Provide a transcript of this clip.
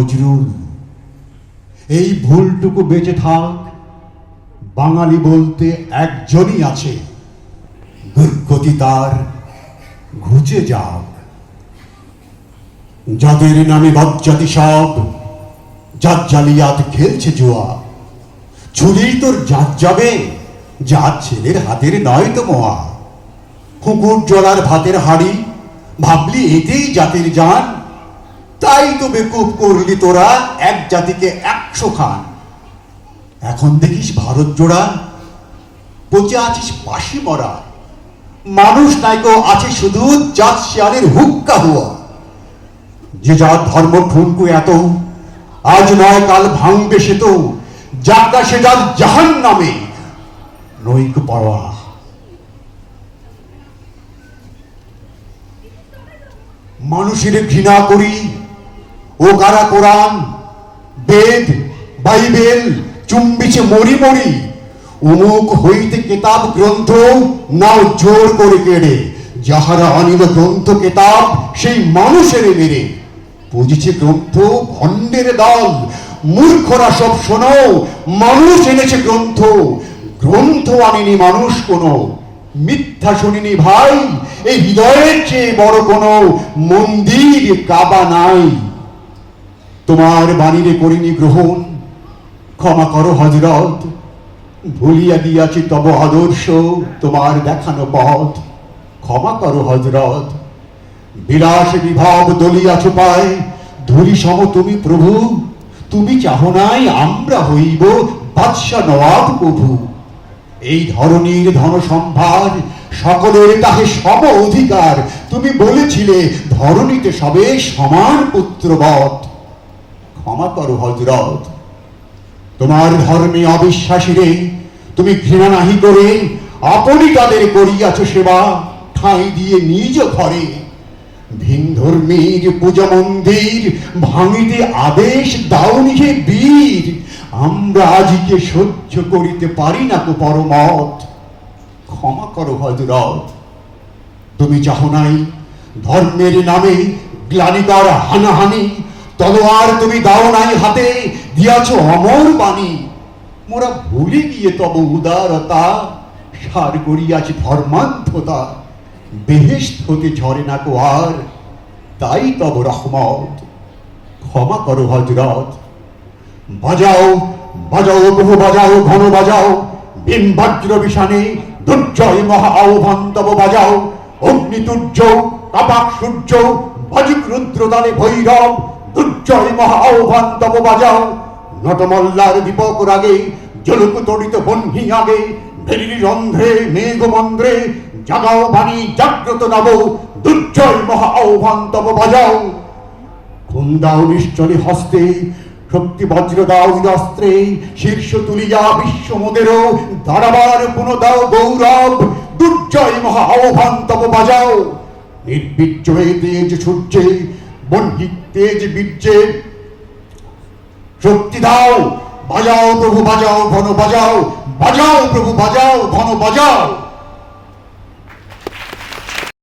নজরুল এই ভুলটুকু বেঁচে থাক। বাঙালি বলতে একজনই আছে। দুর্গতি তার ঘুচে যাক। যাদের নামে বজ্জাতি সব, যার জালিয়াত খেলছে জুয়া। ছুরি তোর জাত যাবে, যার ছেলের হাতের নয় তো মোয়া। কুকুর জলার ভাতের হাড়ি, ভাবলি এতেই জাতির জান। তাই তো বেকুব করলি তোরা, এক জাতিকে একশো খান। এখন দেখিস ভারত জোড়া পচে আছিস পাশি মরা। মানুষ নাইকো আছে শুধু জাত শিয়ালের হুক্কা হুয়া। যে যার ধর্ম ঠুনকু এত, আজ নয় কাল ভাঙবে সে তো যাত্রা সে যার জাহান নামে নৈক পড়া মানুষের ঘৃণা করি ও কারা কোরআন? বেদ, বাইবেল, চুম্বিছে মরি মরি। উমুক হইতে কেতাব গ্রন্থ নাও জোর করে কেড়ে। যাহারা আনিল গ্রন্থ কেতাব, সেই মানুষের মেরে। বুঝেছে গ্রন্থ ভণ্ডের দল? মূর্খরা সব শোনো, মানুষ এনেছে গ্রন্থ। গ্রন্থ আনেনি মানুষ কোনো। মিথ্যা শুনিনি ভাই, এই হৃদয়ের চেয়ে বড় কোনো মন্দির কাবা নাই। তোমার বাণীরে করিনি গ্রহণ, ক্ষমা করো হজরত ভুলিয়া গিয়াছি তব আদর্শ তোমার দেখানো পথ। ক্ষমা করো হজরত বিলাস বিভাব দলিয়াছ পায় ধুলি সম তুমি প্রভু, তুমি চাহ নাই আমরা হইব বাদশা নবাব প্রভু। এই ধরনের ধন সম্ভার সকলের তাহে সম অধিকার। তুমি বলেছিলে, ধরণীতে সবে সমান পুত্রবধ ক্ষমা করো হজরত তোমার ধর্মে অবিশ্বাসীরে তুমি ঘৃণা নাহি করে, আপনি তাদের করিয়াছ সেবা, ঠাঁই দিয়ে নিজ ঘরে। ভিন ধর্মীর পূজা মন্দির ভাঙিতে আদেশ দাওনি হে বীর, আমরা আজকে সহ্য করিতে পারি না কো পরমত। ক্ষমা করো হজরত তুমি চাহ নাই ধর্মের নামে গ্লানিকার হানাহানি তলোয়ার তুমি দাও নাই হাতে, দিয়াছ অমর বাণী। মোরা ভুলে গিয়ে তব উদারতা, সার করিয়াছি ধর্মান্ধতা। বেহেস্ত হতে ঝরে না কো আর, তাই তব রহমত। ক্ষমা করো হজরত বাজাও বাজাও, বহু বাজাও, ঘন বাজাও, ভীম বজ্র বিষানে দুর্জয় মহা আহ্বান তব বাজাও। অগ্নি তুর্য কাপাক সূর্য বাজিক রুদ্রদানে ভৈরব দুর্জয় মহা আহ্বান তব বাজাও। নটমল্লার দীপক রাগে, জলুক তড়িত বহ্নি আগে, ভেরির রন্ধ্রে, মেঘ মন্দ্রে, জাগাও বাণী জাগ্রত নব, দুর্জয় মহা আহ্বান তব বাজাও। খুন দাও নিশ্চলে হস্তে, শক্তি বজ্র দাও অস্ত্রে শীর্ষ তুলিয়া বিশ্ব মোদেরও দাঁড়াবার গৌরব, দুর্জয় মহা আহ্বান তব বাজাও। হয়ে তেজ সূর্যে তেজ শক্তি দাও। বাজাও প্রভু বাজাও ঘন বাজাও। বাজাও প্রভু বাজাও ঘন বাজাও।